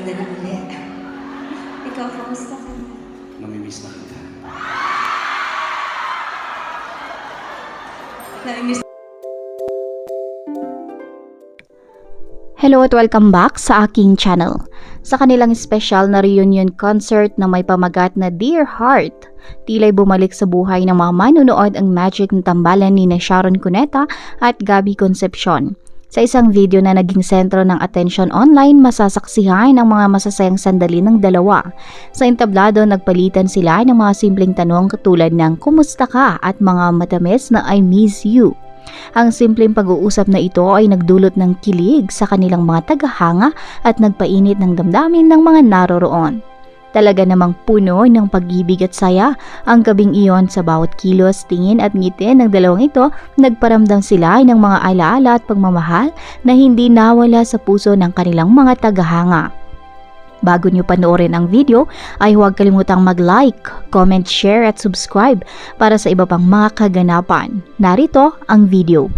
maganda na ulit. Ikaw, kamusta ka na? Namimiss na kita. Na-miss Hello at welcome back sa aking channel. Sa kanilang special na reunion concert na may pamagat na Dear Heart, tila'y bumalik sa buhay ng mga manunood ang magic ng tambalan ni na Sharon Cuneta at Gabby Concepcion. Sa isang video na naging sentro ng attention online, masasaksihan ang mga masasayang sandali ng dalawa. Sa entablado, nagpalitan sila ng mga simpleng tanong katulad ng kumusta ka at mga matamis na I miss you. Ang simpleng pag-uusap na ito ay nagdulot ng kilig sa kanilang mga tagahanga at nagpainit ng damdamin ng mga naroroon. Talaga namang puno ng pag-ibig at saya ang gabing iyon sa bawat kilos, tingin at ngiti ng dalawang ito, nagparamdam sila ng mga alaala at pagmamahal na hindi nawala sa puso ng kanilang mga tagahanga. Bago nyo panoorin ang video ay huwag kalimutang mag-like, comment, share at subscribe para sa iba pang mga kaganapan. Narito ang video.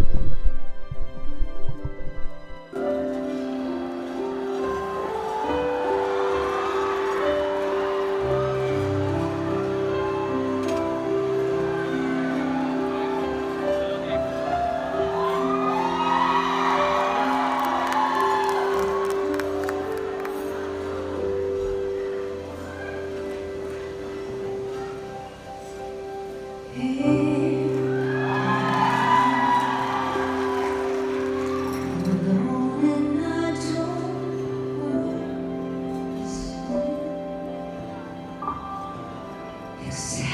Say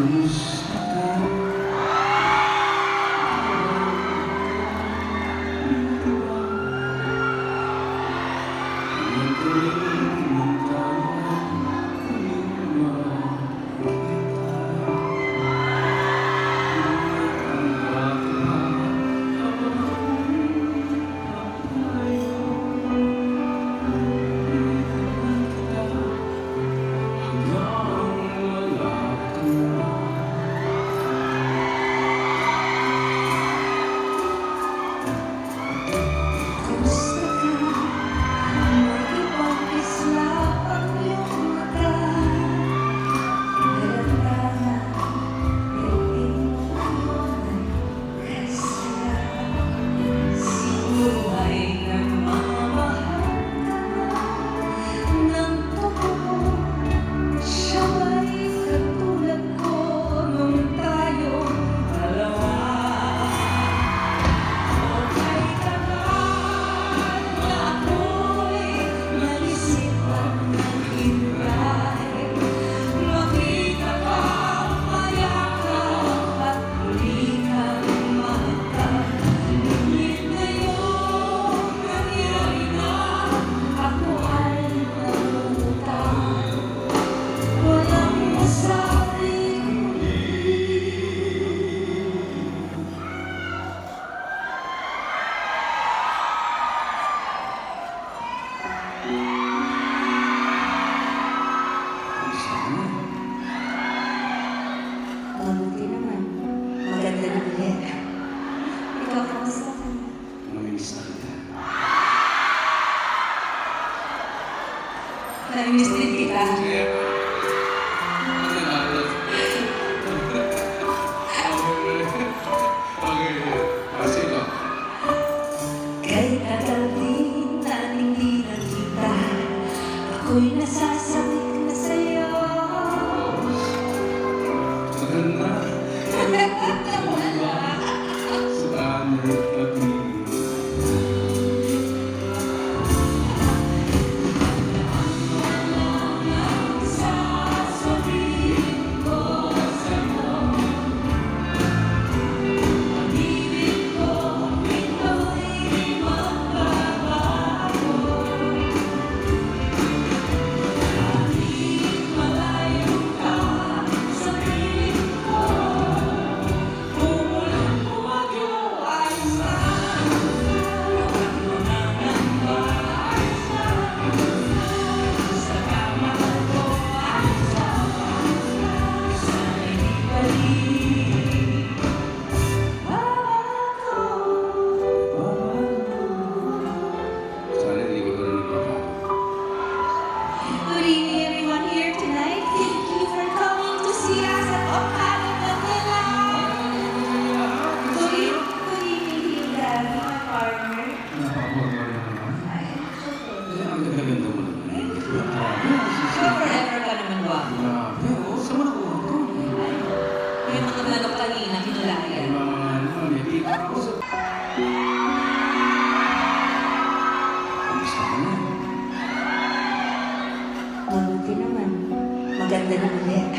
nos matar. mabuti naman. Maganda na ulit. Ikaw, kamusta ka? Namimiss na kita. Namimiss din kita. Yeah. Na ulit.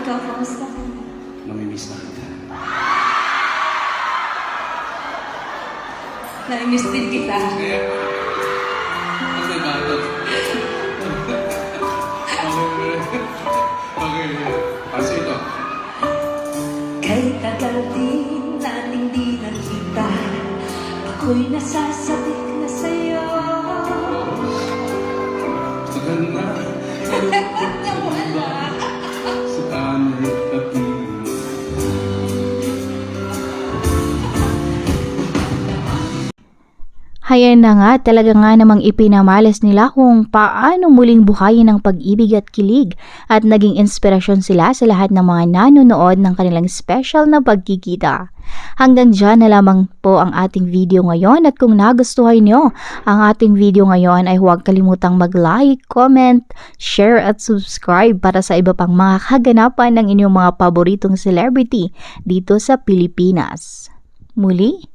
Ikaw, kamusta ka na? Namimiss na kita. Namimiss din kita. Kaya, na natin? Okay, ah, sino? Kahit tagal din nakita, ako'y nasasabik na sa'yo. Tagal na. Hayan na nga, talaga nga namang ipinamalas nila kung paano muling buhayin ang pag-ibig at kilig at naging inspirasyon sila sa lahat ng mga nanonood ng kanilang special na pagkikita. Hanggang dyan na lamang po ang ating video ngayon at kung nagustuhan nyo ang ating video ngayon ay huwag kalimutang mag-like, comment, share at subscribe para sa iba pang mga kaganapan ng inyong mga paboritong celebrity dito sa Pilipinas. Muli,